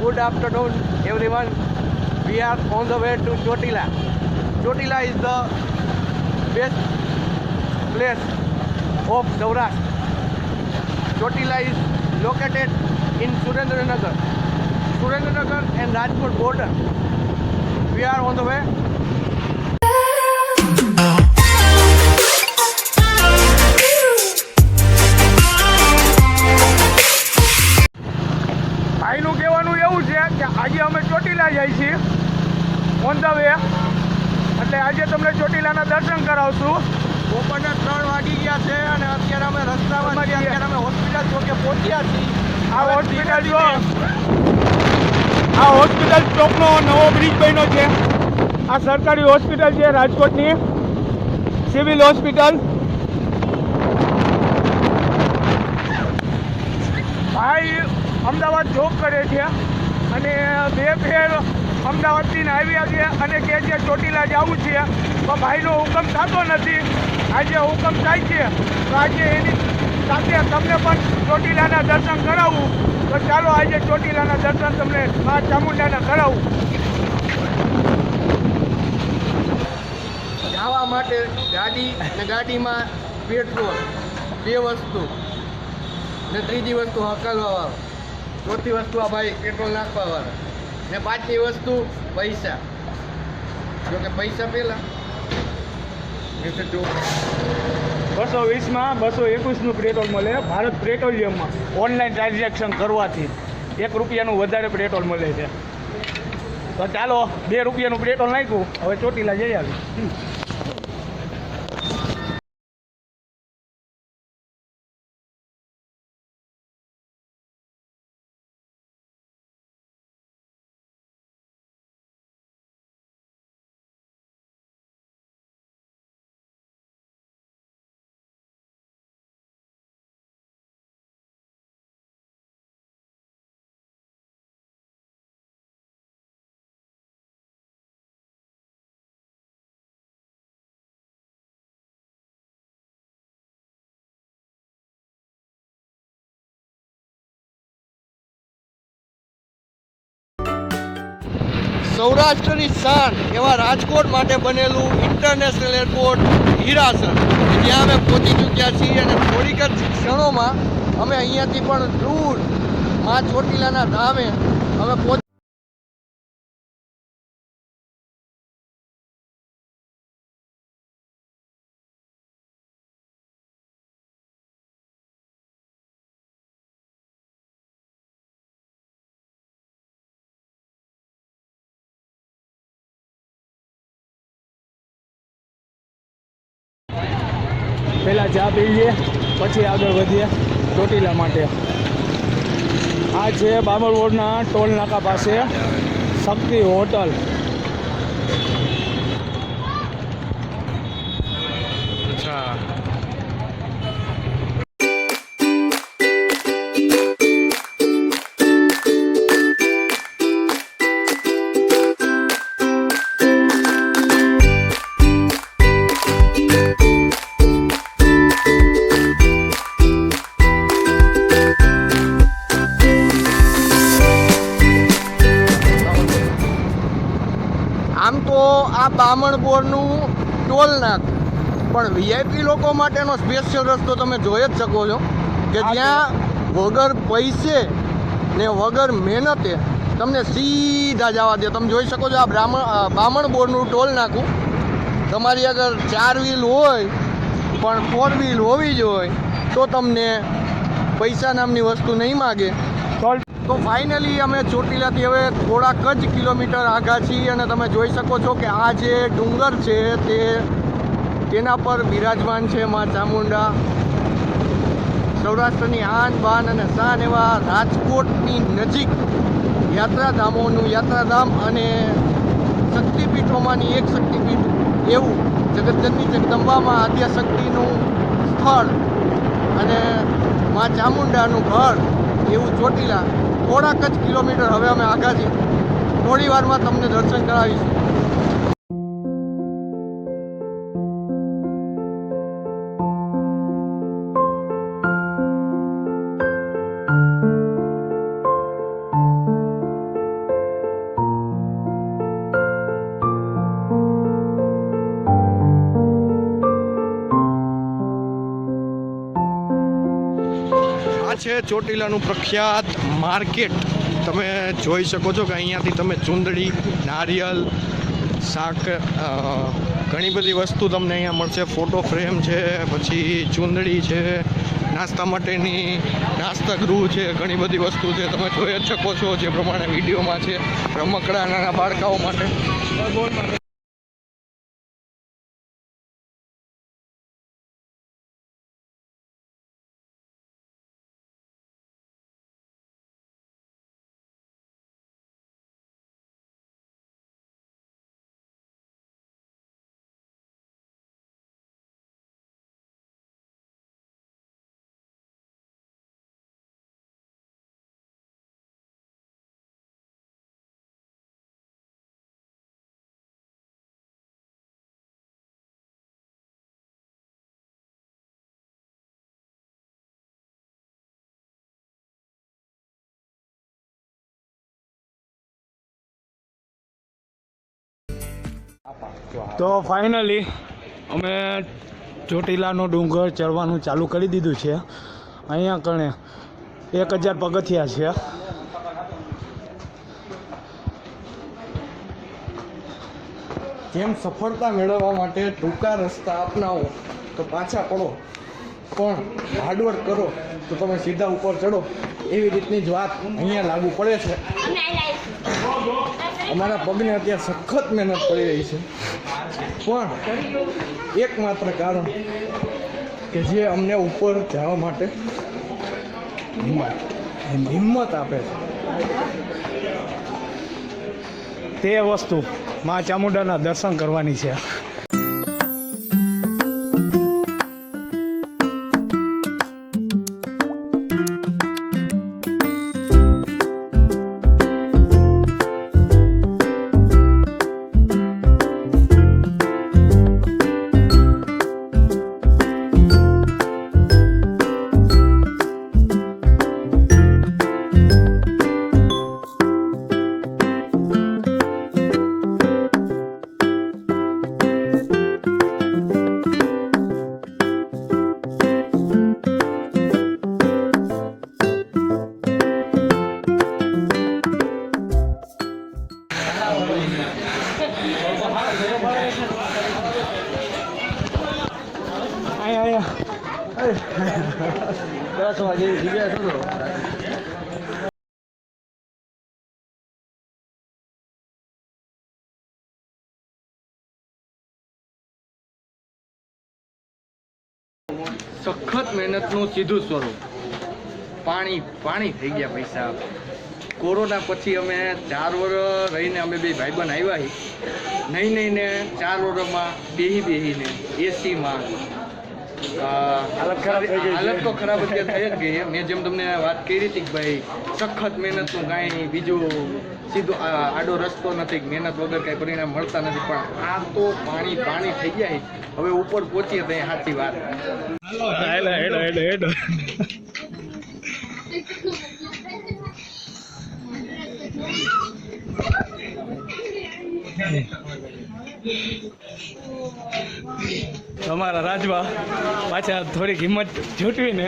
Good afternoon, everyone. We are on the way to Chotila. Chotila is the best place of Saurashtra. Chotila is located in Surendranagar. Surendranagar and Rajkot border. We are on the way. આજે તમને ચોટીલાના દર્શન કરાવશું. બપોરના ત્રણ વાગી ગયા છે અને અત્યારે અમે રસ્તામાં છીએ. અત્યારે અમે હોસ્પિટલ ચોકે પહોંચ્યા છીએ. આ હોસ્પિટલ જો. આ હોસ્પિટલ ચોકનો નવો બ્રિજ બન્યો છે. આ સરકારી હોસ્પિટલ છે રાજકોટની. Civil hospital. ભાઈ અમદાવાદ જોબ કરે છે. અને બે ફેર અમદાવાદથી ને આવ્યા છે અને કે છે ચોટીલા જવું છે. પણ ભાઈનો હુકમ થતો નથી. આજે હુકમ થાય છે. તો આજે એની સાથે તમને પણ ચોટીલાના દર્શન કરાવું. તો ચાલો આજે ચોટીલાના દર્શન તમને મા ચામુંડાના કરાવું. જવા માટે ગાડી અને ગાડીમાં પેટ્રોલ, બે વસ્તુ ને ત્રીજી વસ્તુ હકાલવાવાળો ચોથી વસ્તુ આ ભાઈ પેટ્રોલ નાખવાવાળો. ને પાંચમી વસ્તુ પૈસા. જો કે પૈસા પહેલાં બસો વીસમાં બસો એકવીસનું પેટ્રોલ મળે. ભારત પેટ્રોલિયમમાં ઓનલાઈન ટ્રાન્ઝેક્શન કરવાથી એક રૂપિયાનું વધારે પેટ્રોલ મળે છે. તો ચાલો, બે રૂપિયાનું પેટ્રોલ નાખ્યું. હવે ચોટીલા જઈ આવી સૌરાષ્ટ્રની શાન એવા રાજકોટ માટે બનેલું ઇન્ટરનેશનલ એરપોર્ટ હીરાસર. જ્યાં અમે પહોંચી ચૂક્યા છીએ અને થોડીક જ ક્ષણોમાં અમે અહીંયાથી પણ દૂર મા ચોટીલાના ધામે અમે પહોંચ ચા પી લઈએ, પછી આગળ વધીએ ચોટીલા માટે. આ છે બાબર રોડના ટોલ નાકા પાસે શક્તિ હોટલ. બોરનું ટોલ નાક. પણ વીઆઈપી લોકો માટેનો સ્પેશિયલ રસ્તો તમે જોઈ જ શકો છો કે ત્યાં જ્યાં વગર પૈસે ને વગર મહેનતે તમને સીધા જવા દે. તમે જોઈ શકો છો આ બ્રાહ્મણ બામણ બોરનું ટોલ નાખું તમારી અગર ચાર વ્હીલ હોય પણ ફોર વ્હીલ હોવી જ હોય તો તમને પૈસા નામની વસ્તુ નહીં માગે. તો ફાઇનલી અમે ચોટીલાથી હવે થોડાક જ કિલોમીટર આગા છીએ અને તમે જોઈ શકો છો કે આ જે ડુંગર છે તે તેના પર બિરાજમાન છે મા ચામુંડા. સૌરાષ્ટ્રની આન બાન અને શાન એવા રાજકોટની નજીક યાત્રાધામોનું યાત્રાધામ અને શક્તિપીઠોમાંની એક શક્તિપીઠ એવું જગતજનની જગદંબામાં આદ્યશક્તિનું સ્થળ અને મા ચામુંડાનું ઘર એવું ચોટીલા થોડાક જ કિલોમીટર હવે અમે આગા છીએ. થોડી વારમાં તમને દર્શન કરાવીશું. ચોટીલાનું પ્રખ્યાત માર્કેટ. તમે જોઈ શકો છો કે અહીંયાથી તમે ચૂંદડી, નારિયેલ, શાક ઘણી બધી વસ્તુ તમને અહીંયા મળશે. ફોટો ફ્રેમ છે, પછી ચૂંદડી છે, નાસ્તા માટેની નાસ્તા ગૃહ છે, ઘણી બધી વસ્તુ છે. તમે જોઈ જ શકો છો જે પ્રમાણે વિડીયોમાં છે રમકડા નાના બાળકાઓ માટે. તો ફાઇનલી અમે ચોટીલાનો ડુંગર ચડવાનું ચાલુ કરી દીધું છે. અહીંયા કણે એક હજાર પગથિયા છે. જેમ સફળતા મેળવવા માટે ટૂંકા રસ્તા અપનાવો, તો પાછા પડો. પણ હાર્ડવર્ક કરો, તો તમે સીધા ઉપર ચડો. એવી રીતની જ વાત અહીંયા લાગુ પડે છે. અમારા પગને અત્યારે સખત મહેનત પડી રહી છે. પણ એકમાત્ર કારણ કે જે અમને ઉપર જવા માટે હિંમત હિંમત આપે છે. તે વસ્તુ મા ચામુંડાના દર્શન કરવાની છે. સખત મહેનતનું સીધું સ્વરૂપ. પાણી પાણી થઈ ગયા પૈસા કોરોના પછી અમે ચાર વર્ષ રહીને અમે બે ભાઈબંધ આવ્યા નહીં નહીં ને ચાર વર્ષમાં બેહી બેહીને એસીમાં. હાલત ખરાબ. હાલત તો ખરાબ અત્યારે થઈ જ ગઈ. મેં જેમ તમને વાત કરી હતી કે ભાઈ સખત મહેનતનું કાંઈ બીજું સીધો આડો રસ્તો નથી મહેનત વગર કાંઈ પરિણામ મળતા નથી પણ આ તો પાણી પાણી થઈ જાય હવે ઉપર પહોંચીએ તો સાચી વાત. હેડો હેડો હેડો તમારા રાજવા પાછા થોડીક હિંમત જૂટવીને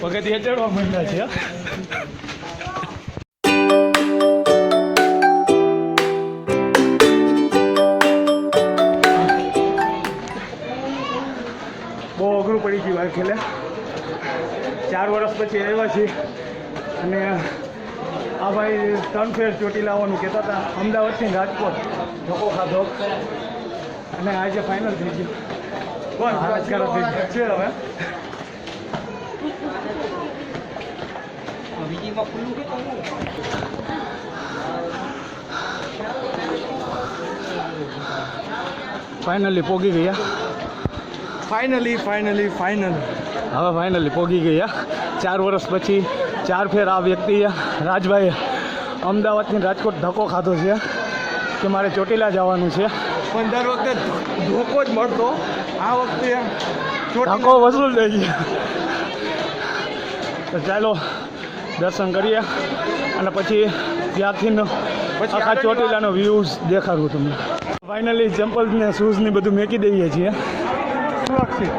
પગથિયા ચડવા માંડ્યા છે. બહુ અઘરું પડી ગયું ખેલે. ચાર વર્ષ પછી આવ્યા છીએ. અને આ ભાઈ ત્રણ ફેર ચોટી લાવવાનું કહેતા હતા. અમદાવાદથી રાજકોટ. ધોકો ખાધો અને આજે ફાઇનલ થઈ ગયું. કોણ? રાજકારણ થઈ ગયું. છે હવે? ફાઇનલી પોગી ગયા. ફાઇનલી ફાઇનલી ફાઇનલ હવે ફાઇનલી પોગી ગયા. ચાર વર્ષ પછી ચાર ફેર આ વ્યક્તિએ રાજભાઈએ અમદાવાદથી રાજકોટ ધક્કો ખાધો છે કે મારે ચોટીલા જવાનું છે. પણ દર વખતે ધોકો જ મળતો. આ વખતે ધક્કો વસૂલ થઈ ગયો. તો ચાલો દર્શન કરીએ. અને પછી ત્યાંથી આખા ચોટીલાનો વ્યૂઝ દેખાડું તમને. ફાઇનલી ચંપલ ને શૂઝ ને બધું મેકી દઈએ છીએ. સુરક્ષિત.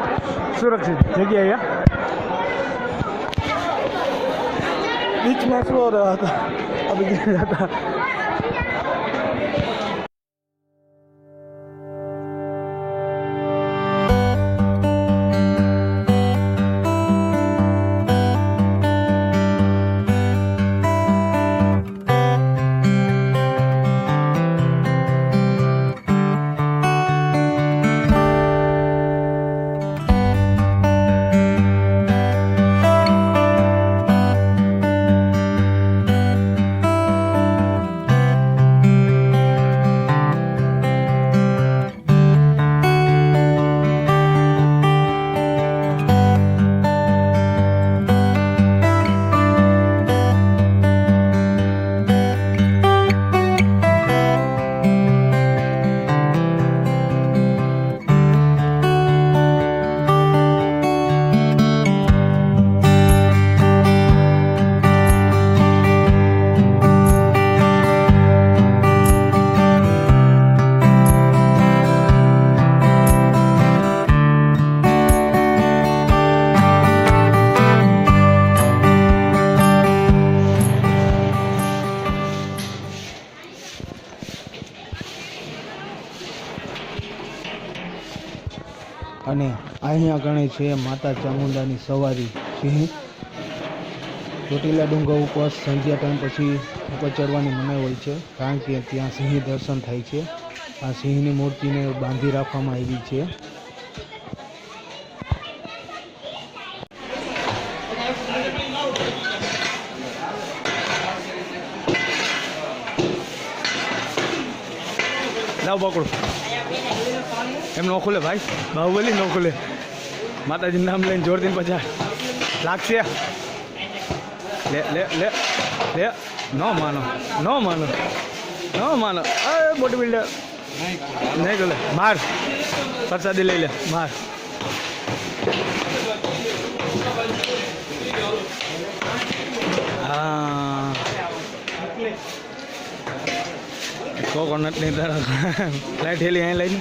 સુરક્ષિત જગ્યાએ Nikmat var ya. Abi gel ya. છે માતા ચામુંડાની સવારી. સિંહ ચોટીલા ડુંગર ઉપર સંધ્યા ટાઈમ પછી ઉપર ચડવાની મનાઈ હોય છે, કારણ કે ત્યાં સિંહ દર્શન થાય છે. આ સિંહની મૂર્તિને બાંધી રાખવામાં આવી છે. લાવ પકડો. એમ ન ખુલે ભાઈ? બાહુબલી ન ખુલે. માતાજીનું નામ લઈને જોરથી પચાસ લાગશે? લે લે લે લે. નો માનો નો માનો, ન માનો. અરે, બોડી બિલ્ડર. નહીં ખુલે માર. પ્રસાદી લઈ લે. માર. હા. કોકોનટની તરફ. લાઈટ હેલી અહીં લઈને.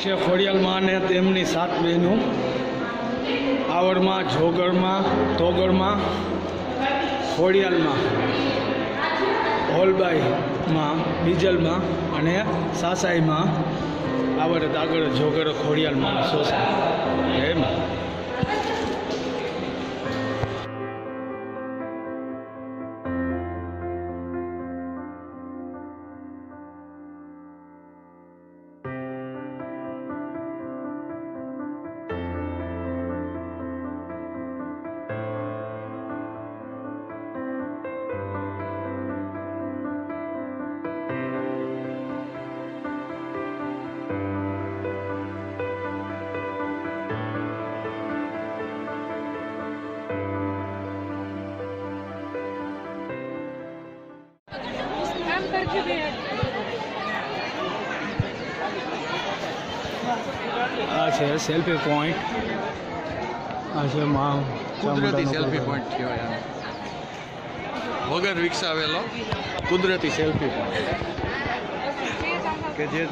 છે ખોડિયાલમાં અને તેમની સાત બહેનો. આવડમાં જોગરમાં તોગરમાં ખોડિયાલમાં, હોલબાઈમાં, બીજલમાં અને સાસાઈમાં. આવડ આગળ જોગર ખોડિયાલમાં સોસા એમ. સેલ્ફી પોઈન્ટ આ છે મા કુદરતી સેલ્ફી. પોઈન્ટ કહેવાય આને. વગર વિકસાવેલો કુદરતી સેલ્ફી પોઈન્ટ કે જે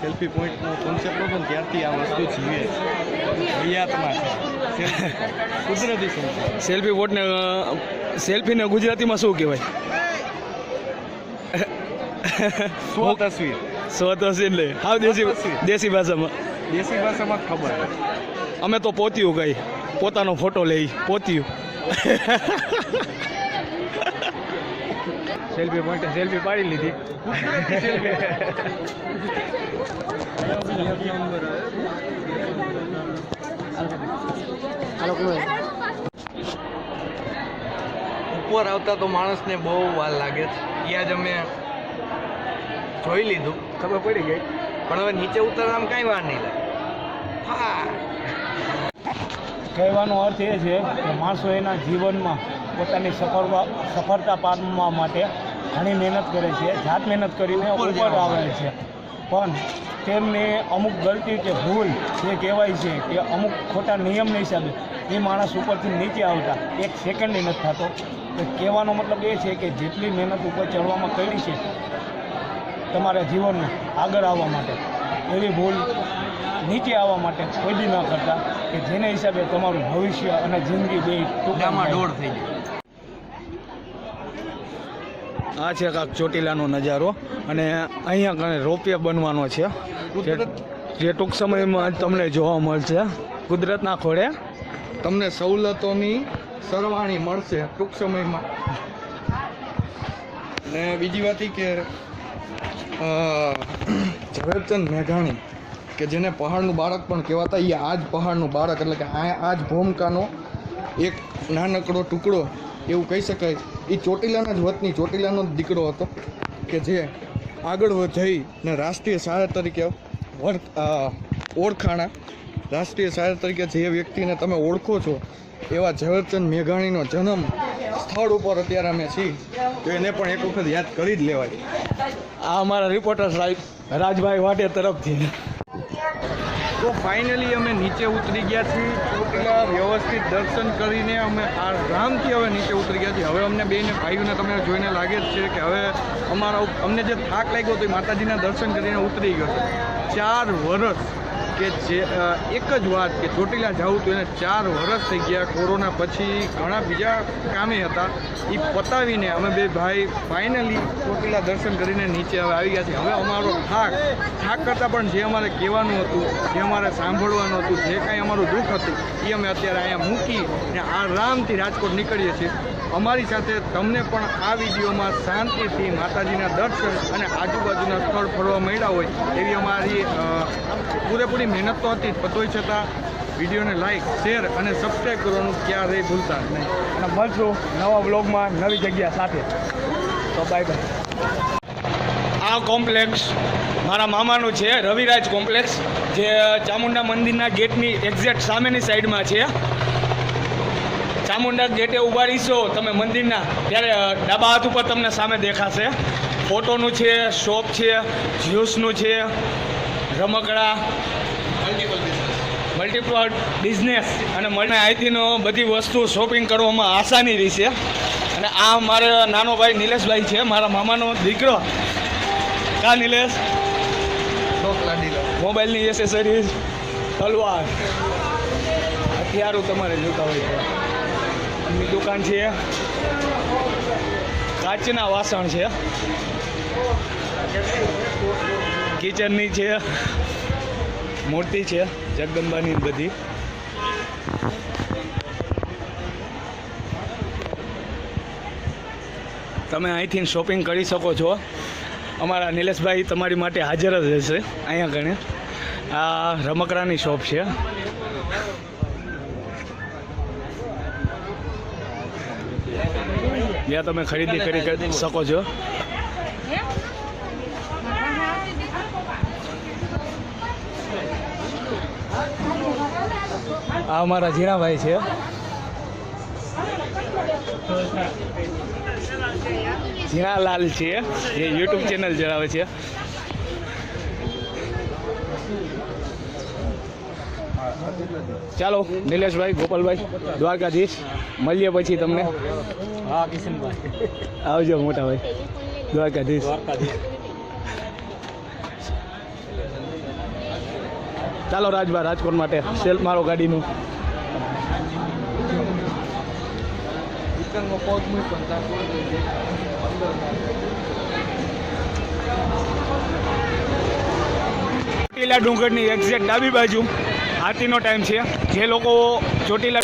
સેલ્ફી પોઈન્ટનો કોન્સેપ્ટ હતો ને ત્યારથી આ વસ્તુ જીવે હયાતમાં છે. કુદરતી સેલ્ફી પોઈન્ટને સેલ્ફીને ગુજરાતીમાં શું કહેવાય? સ્વ તસવીર. સો તસવીર એટલે હાવ દેશી દેશી ભાષામાં. દેશી ભાષામાં ખબર અમે તો પોત્યું ગઈ. પોતાનો ફોટો લઈ પોત્યું. સેલ્ફી પોઈન્ટ સેલ્ફી પાડી લીધી. ઉપર આવતા તો માણસને બહુ વાર લાગે છે. ત્યાં જ અમે જોઈ લીધું. ખબર પડી ગઈ. પણ હવે નીચે ઉતરવામાં કાંઈ વાર નહીં લાગે. કહેવાનો અર્થ એ છે કે માણસો એના જીવનમાં પોતાની સફળતા સફળતા પામવા માટે ઘણી મહેનત કરે છે જાત મહેનત કરીને ઉપર ઉપર આવે છે. પણ તેમને અમુક ગલતી કે ભૂલ જે કહેવાય છે કે અમુક ખોટા નિયમના હિસાબે એ માણસ ઉપરથી નીચે આવતા એક સેકન્ડની નથી થતો. તો કહેવાનો મતલબ એ છે કે જેટલી મહેનત ઉપર ચડવામાં કરી છે તમારા જીવનમાં આગળ આવવા માટે એવી ભૂલ નીચે આવવા માટે કોઈ બી ન કરતા કે જેને હિસાબે તમારું ભવિષ્ય અને જિંદગી બે ટૂંકામાં દોડ થઈ જાય. આ છે કાંક ચોટીલાનો નજારો અને અહીંયા કણે રોપવે બનવાનો છે. જે ટૂંક સમયમાં જ તમને જોવા મળશે. કુદરતના ખોળે તમને સવલતોની સરવાણી મળશે ટૂંક સમયમાં. ને બીજી વાત કે ઝવેરચંદ મેઘાણી, કે જેને પહાડનું બાળક પણ કહેવાતા એ આ જ પહાડનું બાળક, એટલે કે આ આ જ ભૂમકાનો એક નાનકડો ટુકડો, એવું કહી શકાય. એ ચોટીલાના જ વતની, ચોટીલાનો જ દીકરો હતો, કે જે આગળ જઈને જઈ રાષ્ટ્રીય શાયર તરીકે વર્ક ઓળખાણા. રાષ્ટ્રીય શાયર તરીકે જે વ્યક્તિને તમે ઓળખો છો, એવા ઝવેરચંદ મેઘાણીનો જન્મ સ્થળ ઉપર અત્યારે અમે છીએ. તો એને પણ એક વખત યાદ કરી જ લેવાય. આ અમારા રિપોર્ટર સાહેબ, રાજભાઈ વાટે તરફથી. તો ફાઇનલી અમે નીચે ઉતરી ગયા છીએ. ચોટીલા વ્યવસ્થિત દર્શન કરીને અમે આરામથી હવે નીચે ઉતરી ગયા છીએ. હવે અમને બેને ભાઈઓને તમને જોઈને લાગે જ છે કે હવે અમારા અમને જે થાક લાગ્યો હતો એ માતાજીના દર્શન કરીને ઉતરી ગયો છે. ચાર વર્ષ કે જે એક જ વાત કે ચોટીલા જવું તો એને ચાર વર્ષ થઈ ગયા કોરોના પછી ઘણા બીજા કામે હતા. એ પતાવીને અમે બે ભાઈ ફાઇનલી ચોટીલા દર્શન કરીને નીચે હવે આવી ગયા છે હવે અમારો થાક થાક કરતાં પણ જે અમારે કહેવાનું હતું, જે અમારે સાંભળવાનું હતું, જે કાંઈ અમારું દુઃખ હતું એ અમે અત્યારે અહીંયા મૂકી ને આરામથી રાજકોટ નીકળીએ છીએ. અમારી સાથે તમને પણ આ વિડીયોમાં શાંતિથી માતાજીના દર્શન અને આજુબાજુના સ્થળ ફરવા મળ્યા હોય એવી અમારી પૂરેપૂરી મહેનત તો હતી જ તોય છતાં વિડીયોને લાઈક શેર અને સબસ્ક્રાઈબ કરવાનું ક્યારેય ભૂલતા નહીં. અને મળશું નવા બ્લોગમાં નવી જગ્યા સાથે. તો બાય બાય આ કોમ્પ્લેક્સ મારા મામાનું છે, રવિરાજ કોમ્પ્લેક્સ જે ચામુંડા મંદિરના ગેટની એક્ઝેક્ટ સામેની સાઈડમાં છે. ચામુંડા ગેટે ઊભા રહીશો, તમે મંદિરના, ત્યારે ડાબા હાથ ઉપર તમને સામે દેખાશે. ફોટોનું છે, શોપ છે, જ્યુસનું છે, રમકડા મલ્ટીપલ બિઝનેસ અને મને અહીંથીનો બધી વસ્તુ શોપિંગ કરવામાં આસાની રહેશે અને આ મારા નાનો ભાઈ નિલેશભાઈ છે, મારા મામાનો દીકરો. કા નિલેશ? મોબાઈલની એસેસરીઝ તલવાર. હથિયારો તમારે જોતા હોય તો એમની દુકાન છે. કાચના વાસણ છે. કિચનની છે. મૂર્તિ છે. જગદંબાની બધી. તમે અહીંથી શોપિંગ કરી શકો છો. અમારા નિલેશભાઈ તમારી માટે હાજર જ રહેશે. અહીંયા ગણે. આ રમકડાની શોપ છે. જ્યાં તમે ખરીદી કરી શકો છો. આ અમારા ઝીણાભાઈ છે. ઝીણાલાલ છે. જે યુટ્યુબ ચેનલ ચલાવે છે. ચાલો નિલેશભાઈ ગોપાલભાઈ દ્વારકાધીશ મળીએ પછી તમને. હા કિશનભાઈ આવજો મોટા ભાઈ. દ્વારકાધીશ. ચાલો રાજભા રાજકોટ માટે સેલ્ફ મારો ગાડીનું. ચોટીલા ડુંગરની એક્ઝેક્ટ ડાબી બાજુ. આરતીનો ટાઈમ છે. જે લોકો ચોટીલા